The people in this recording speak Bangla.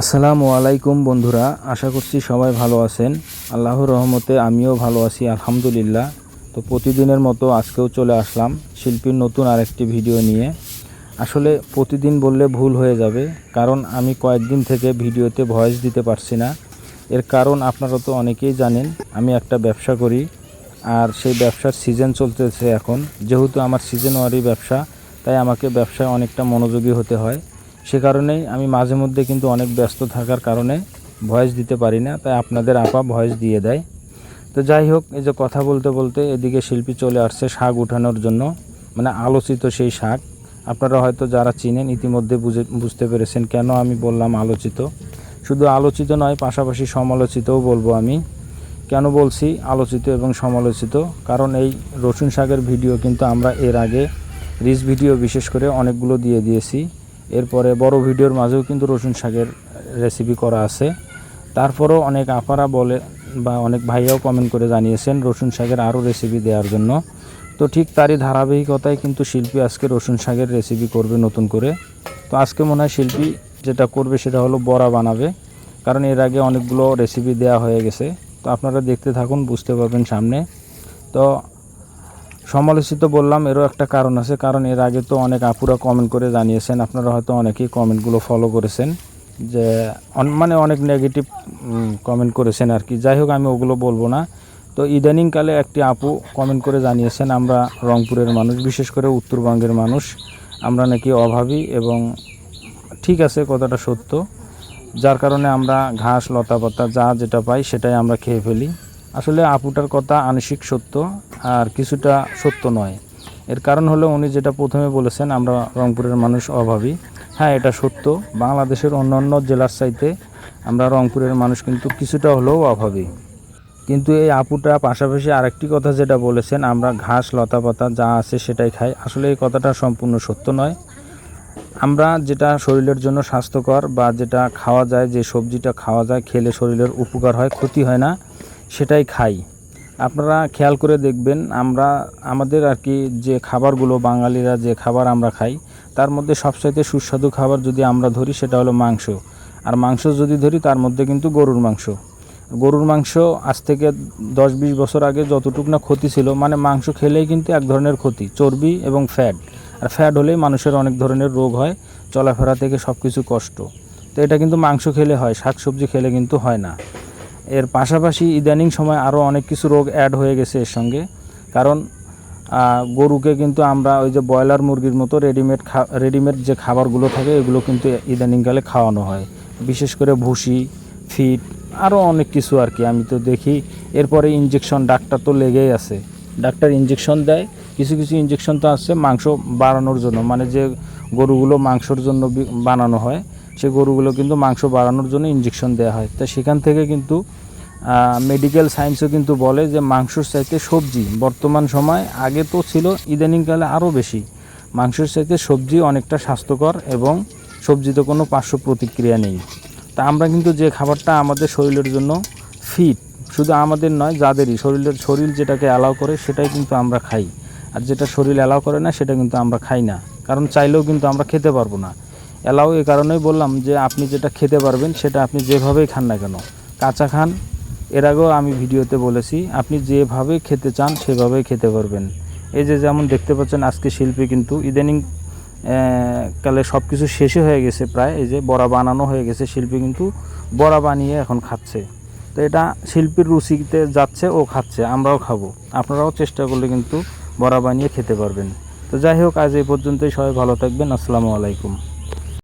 আসসালামু আলাইকুম বন্ধুরা, আশা করছি সবাই ভালো আছেন। আল্লাহর রহমতে আমিও ভালো আছি, আলহামদুলিল্লাহ। তো প্রতিদিনের মতো আজকেও চলে আসলাম শিল্পীর নতুন আরেকটি ভিডিও নিয়ে। আসলে প্রতিদিন বললে ভুল হয়ে যাবে, কারণ আমি কয়েকদিন থেকে ভিডিওতে ভয়েস দিতে পারছি না। এর কারণ আপনারা তো অনেকেই জানেন, আমি একটা ব্যবসা করি, আর সেই ব্যবসার সিজন চলতেছে এখন। যেহেতু আমার সিজনওয়ারি ব্যবসা, তাই আমাকে ব্যবসায় অনেকটা মনোযোগী হতে হয়। সে কারণেই আমি মাঝে মধ্যে কিন্তু অনেক ব্যস্ত থাকার কারণে ভয়েস দিতে পারি না, তাই আপনাদের আপা ভয়েস দিয়ে দেয়। তো যাই হোক, এই যে কথা বলতে বলতে এদিকে শিল্পী চলে আসছে শাক উঠানোর জন্য মানে আলোচিত সেই শাক। আপনারা হয়তো যারা চিনেন ইতিমধ্যে বুঝে, বুঝতে পেরেছেন কেন আমি বললাম আলোচিত। শুধু আলোচিত নয়, পাশাপাশি সমালোচিতও বলব আমি। কেন বলছি আলোচিত এবং সমালোচিত? কারণ এই রসুন শাকের ভিডিও কিন্তু আমরা এর আগে রিচ ভিডিও বিশেষ করে অনেকগুলো দিয়ে দিয়েছি। এরপরে বড় ভিডিওর মাঝেও কিন্তু রসুন শাকের রেসিপি করা আছে। তারপরেও অনেক আপারা বলে বা অনেক ভাইয়াও কমেন্ট করে জানিয়েছেন রসুন শাকের আরও রেসিপি দেওয়ার জন্য। তো ঠিক তারই ধারাবাহিকতায় কিন্তু শিল্পী আজকে রসুন শাকের রেসিপি করবে নতুন করে। তো আজকে মনে হয় শিল্পী যেটা করবে সেটা হলো বড়া বানাবে, কারণ এর আগে অনেকগুলো রেসিপি দেওয়া হয়ে গেছে। তো আপনারা দেখতে থাকুন, বুঝতে পারবেন সামনে। তো সমালোচিত বললাম, এরও একটা কারণ আছে। কারণ এর আগে তো অনেক আপুরা কমেন্ট করে জানিয়েছেন, আপনারা হয়তো অনেকেই কমেন্টগুলো ফলো করেছেন, যে মানে অনেক নেগেটিভ কমেন্ট করেছেন আর কি। যাই হোক, আমি ওগুলো বলব না। তো ইদানিংকালে একটি আপু কমেন্ট করে জানিয়েছেন, আমরা রংপুরের মানুষ, বিশেষ করে উত্তরবঙ্গের মানুষ, আমরা নাকি অভাবী এবং ঠিক আছে, কথাটা সত্য। যার কারণে আমরা ঘাস লতা পাতা যা যেটা পাই, সেটাই আমরা খেয়ে ফেলি। আসলে আপুটার কথা আংশিক সত্য। আর কিছুটা সত্য নয়। এর কারণ হলো উনি যেটা প্রথমে বলেছেন, আমরা রংপুরের মানুষ অভাবী। হ্যাঁ এটা সত্য। বাংলাদেশের অন্যান্য জেলার চাইতে আমরা রংপুরের মানুষ কিন্তু কিছুটা হলেও অভাবী। কিন্তু এই আপুটা পাশাপাশি আরেকটি কথা যেটা বলেছেন, আমরা ঘাস লতা পাতা যা আছে সেটাই খাই। আসলে এই কথাটা সম্পূর্ণ সত্য নয়। আমরা যেটা শরীরের জন্য স্বাস্থ্যকর বা যেটা খাওয়া যায়, যে সবজিটা খাওয়া যায়, খেলে শরীরের উপকার হয়, ক্ষতি হয় না, সেটাই খাই। আপনারা খেয়াল করে দেখবেন, আমরা, আমাদের আর কি যে খাবারগুলো বাঙালিরা যে খাবার আমরা খাই, তার মধ্যে সবচাইতে সুস্বাদু খাবার যদি আমরা ধরি সেটা হলো মাংস। আর মাংস যদি ধরি, তার মধ্যে কিন্তু গরুর মাংস। গরুর মাংস আজ থেকে দশ বিশ বছর আগে যতটুকু না ক্ষতি ছিল মানে মাংস খেলেই কিন্তু এক ধরনের ক্ষতি, চর্বি এবং ফ্যাট আর ফ্যাট হলেই মানুষের অনেক ধরনের রোগ হয়, চলাফেরা থেকে সব কিছু কষ্ট। তো এটা কিন্তু মাংস খেলে হয়, শাকসবজি খেলে কিন্তু হয় না। এর পাশাপাশি ইদানিং সময় আরও অনেক কিছু রোগ অ্যাড হয়ে গেছে এর সঙ্গে। কারণ গরুকে কিন্তু আমরা ওই যে ব্রয়লার মুরগির মতো রেডিমেড রেডিমেড যে খাবারগুলো থাকে, এগুলো কিন্তু ইদানিংকালে খাওয়ানো হয়। বিশেষ করে ভুসি ফিট আরও অনেক কিছু আর কি আমি তো দেখি। এরপরে ইঞ্জেকশন ডাক্তার তো লেগেই আছে। ডাক্তার ইঞ্জেকশন দেয়, কিছু কিছু ইঞ্জেকশন তো আছে মাংস বাড়ানোর জন্য। মানে যে গরুগুলো মাংসর জন্য বানানো হয় সে গরুগুলো কিন্তু মাংস বাড়ানোর জন্য ইঞ্জেকশন দেওয়া হয়। তা সেখান থেকে কিন্তু মেডিকেল সায়েন্সও কিন্তু বলে যে মাংসর চাইতে সবজি বর্তমান সময় আগে তো ছিল, ইদানিংকালে আরও বেশি। মাংসের চাইতে সবজি অনেকটা স্বাস্থ্যকর এবং সবজিতে কোনো পার্শ্ব প্রতিক্রিয়া নেই। তা আমরা কিন্তু যে খাবারটা আমাদের শরীরের জন্য ফিট শুধু আমাদের নয়, যাদেরই শরীরের, শরীর যেটাকে অ্যালাউ করে সেটাই কিন্তু আমরা খাই। আর যেটা শরীর অ্যালাউ করে না, সেটা কিন্তু আমরা খাই না। কারণ চাইলেও কিন্তু আমরা খেতে পারব না। অ্যালাউ এই কারণেই বললাম যে আপনি যেটা খেতে পারবেন সেটা আপনি যেভাবেই খান না কেন। কাঁচা খান, এর আগেও আমি ভিডিওতে বলেছি, আপনি যেভাবে খেতে চান সেভাবেই খেতে পারবেন। এই যে যেমন দেখতে পাচ্ছেন আজকে শিল্পী কিন্তু ইদানিং কালে সব কিছু শেষে হয়ে গেছে প্রায়, এই যে বড়া বানানো হয়ে গেছে, শিল্পী কিন্তু বড়া বানিয়ে এখন খাচ্ছে। তো এটা শিল্পীর রুচিতে যাচ্ছে ও খাচ্ছে, আমরাও খাব। আপনারাও চেষ্টা করলে কিন্তু বড়া বানিয়ে খেতে পারবেন। তো যাই হোক, আজ এই পর্যন্তই, সবাই ভালো থাকবেন, আসসালামু আলাইকুম।